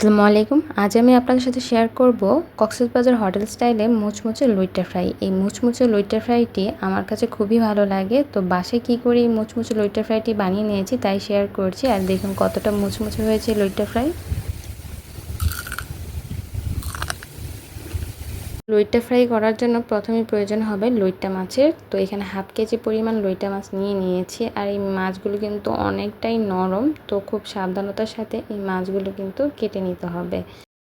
আসসালামু আলাইকুম। আজ আমি আপনাদের সাথে শেয়ার করব কক্সবাজার হোটেল স্টাইলে মুচমুচে লুইটা ফ্রাই এই মুচমুচে লুইটা ফ্রাইটি আমার কাছে খুবই ভালো লাগে। তো বাসে কি করে এই মুচমুচে লইট্টা ফ্রাইটি বানিয়ে নিয়েছি তাই শেয়ার করছি। আর দেখুন কতটা মুচমুচে হয়েছে লইট্টা ফ্রাই লইট্টা ফ্রাই করার জন্য প্রথমে প্রয়োজন হবে লইট্টা মাছের। তো এখানে হাফ কেজি পরিমাণ লইট্টা মাছ নিয়ে নিয়েছি। আর এই মাছগুলো কিন্তু অনেকটাই নরম, তো খুব সাবধানতার সাথে এই মাছগুলো কিন্তু কেটে নিতে হবে।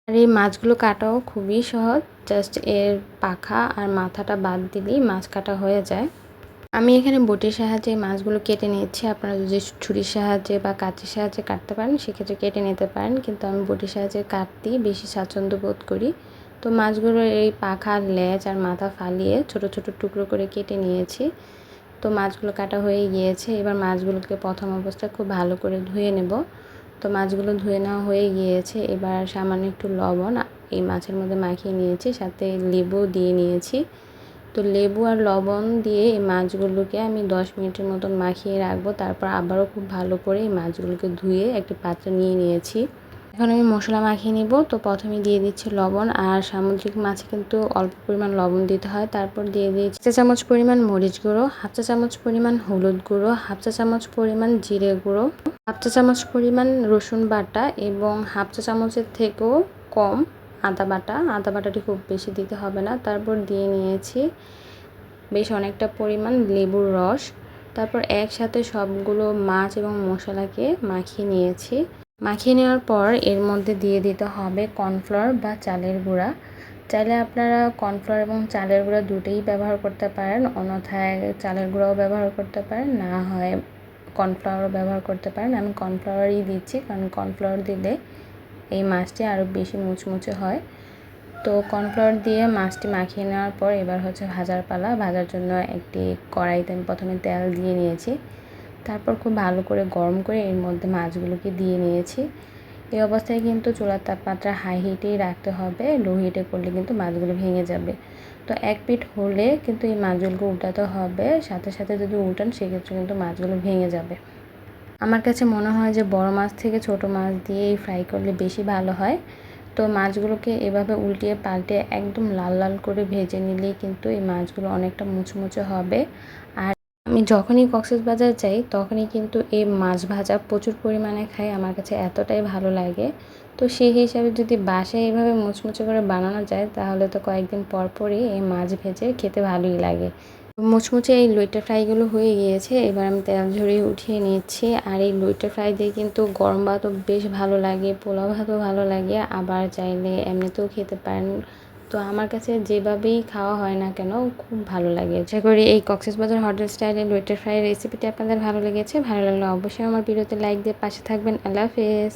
আর এই মাছগুলো কাটাও খুবই সহজ, জাস্ট এর পাখা আর মাথাটা বাদ দিলেই মাছ কাটা হয়ে যায়। আমি এখানে বটির সাহায্যে মাছগুলো কেটে নিচ্ছি আপনারা যদি ছুরির সাহায্যে বা কাঁচির সাহায্যে কাটতে পারেন, সেক্ষেত্রে কেটে নিতে পারেন। কিন্তু আমি বটির সাহায্যে কাটতেই বেশি স্বাচ্ছন্দ্য বোধ করি। তো মাছগুলোর এই পাখা লেজ আর মাথা ফালিয়ে ছোট ছোট টুকরো করে কেটে নিয়েছি। তো মাছগুলো কাটা হয়ে গিয়েছে। এবার মাছগুলোকে প্রথম অবস্থায় খুব ভালো করে ধুয়ে নেব। তো মাছগুলো ধুয়ে নেওয়া হয়ে গিয়েছে। এবার সামান্য একটু লবণ এই মাছের মধ্যে মাখিয়ে নিয়েছি, সাথে লেবু দিয়ে নিয়েছি। তো লেবু আর লবণ দিয়ে এই মাছগুলোকে আমি দশ মিনিটের মতন মাখিয়ে রাখব। তারপর আবারও খুব ভালো করে এই মাছগুলোকে ধুয়ে একটি পাত্রে নিয়ে নিয়েছি। এখন আমি মশলা মাখিয়ে নিব। তো প্রথমে দিয়ে দিচ্ছি লবণ আর সামুদ্রিক মাছে কিন্তু অল্প পরিমাণ লবণ দিতে হয়। তারপর দিয়ে দিচ্ছি চা চামচ পরিমাণ মরিচ গুঁড়ো, হাফ চা চামচ পরিমাণ হলুদ গুঁড়ো, হাফ চা চামচ পরিমাণ জিরে গুঁড়ো, হাফ চা চামচ পরিমাণ রসুন বাটা এবং হাফ চা চামচের থেকেও কম আদা বাটা। আদা বাটাটি খুব বেশি দিতে হবে না। তারপর দিয়ে নিয়েছি বেশ অনেকটা পরিমাণ লেবুর রস। তারপর একসাথে সবগুলো মাছ এবং মশলাকে মাখিয়ে নিয়েছি। মাখিয়ে নেওয়ার পর এর মধ্যে দিয়ে দিতে হবে কর্নফ্লাওয়ার বা চালের গুঁড়া। চাইলে আপনারা কর্নফ্লাওয়ার এবং চালের গুঁড়া দুটোই ব্যবহার করতে পারেন, অন্যথায় চালের গুঁড়াও ব্যবহার করতে পারেন, না হয় কর্নফ্লাওয়ারও ব্যবহার করতে পারেন। আমি কর্নফ্লাওয়ারই দিচ্ছি, কারণ কর্নফ্লাওয়ার দিলে এই মাছটি আরও বেশি মুচমুচে হয়। তো কর্নফ্লাওয়ার দিয়ে মাছটি মাখিয়ে নেওয়ার পর এবার হচ্ছে ভাজার পালা। ভাজার জন্য একটি কড়াইতে আমি প্রথমে তেল দিয়ে নিয়েছি। তারপর খুব ভালো করে গরম করে এর মধ্যে মাছগুলোকে দিয়ে নিয়েছি। এই অবস্থায় কিন্তু চুলার তাপমাত্রা হাই হিটেই রাখতে হবে লো হিটে করলে কিন্তু মাছগুলো ভেঙে যাবে। তো এক পিঠ হলে কিন্তু এই মাছগুলোকে উল্টাতে হবে, সাথে সাথে যদি উল্টান সেক্ষেত্রে কিন্তু মাছগুলো ভেঙে যাবে। আমার কাছে মনে হয় যে বড় মাছ থেকে ছোট মাছ দিয়ে ফ্রাই করলে বেশি ভালো হয়। তো মাছগুলোকে এভাবে উল্টিয়ে পাল্টে একদম লাল লাল করে ভেজে নিলেই কিন্তু এই মাছগুলো অনেকটা মুচমুচে হবে। আর আমি যখনই কক্সেস বাজার যাই, তখনই কিন্তু এই মাছ ভাজা প্রচুর পরিমাণে খাই, আমার কাছে এতটাই ভালো লাগে। তো সেই হিসাবে যদি বাসায় এইভাবে মুচমুচে করে বানানো যায়, তাহলে তো কয়েকদিন পর পরই এই মাছ ভেজে খেতে ভালোই লাগে। মুচমুচে এই লইটা ফ্রাইগুলো হয়ে গিয়েছে, এবার আমি তেল ঝরিয়ে উঠিয়ে নিচ্ছি। আর এই লইটা ফ্রাই দিয়ে কিন্তু গরম ভাতও বেশ ভালো লাগে, পোলাও ভাতও ভালো লাগে। আবার চাইলে এমনিতেও খেতে পারেন তো আমার কাছে যেভাবেই খাওয়া হয় না কেন, খুব ভালো লাগে। আশা করি এই বাজার হোটেল স্টাইলের লুইটার ফ্রাই রেসিপিটি আপনাদের ভালো লেগেছে। ভালো লাগলে অবশ্যই আমার ভিডিওতে লাইক দিয়ে পাশে থাকবেন। আল্লাহ হাফেজ।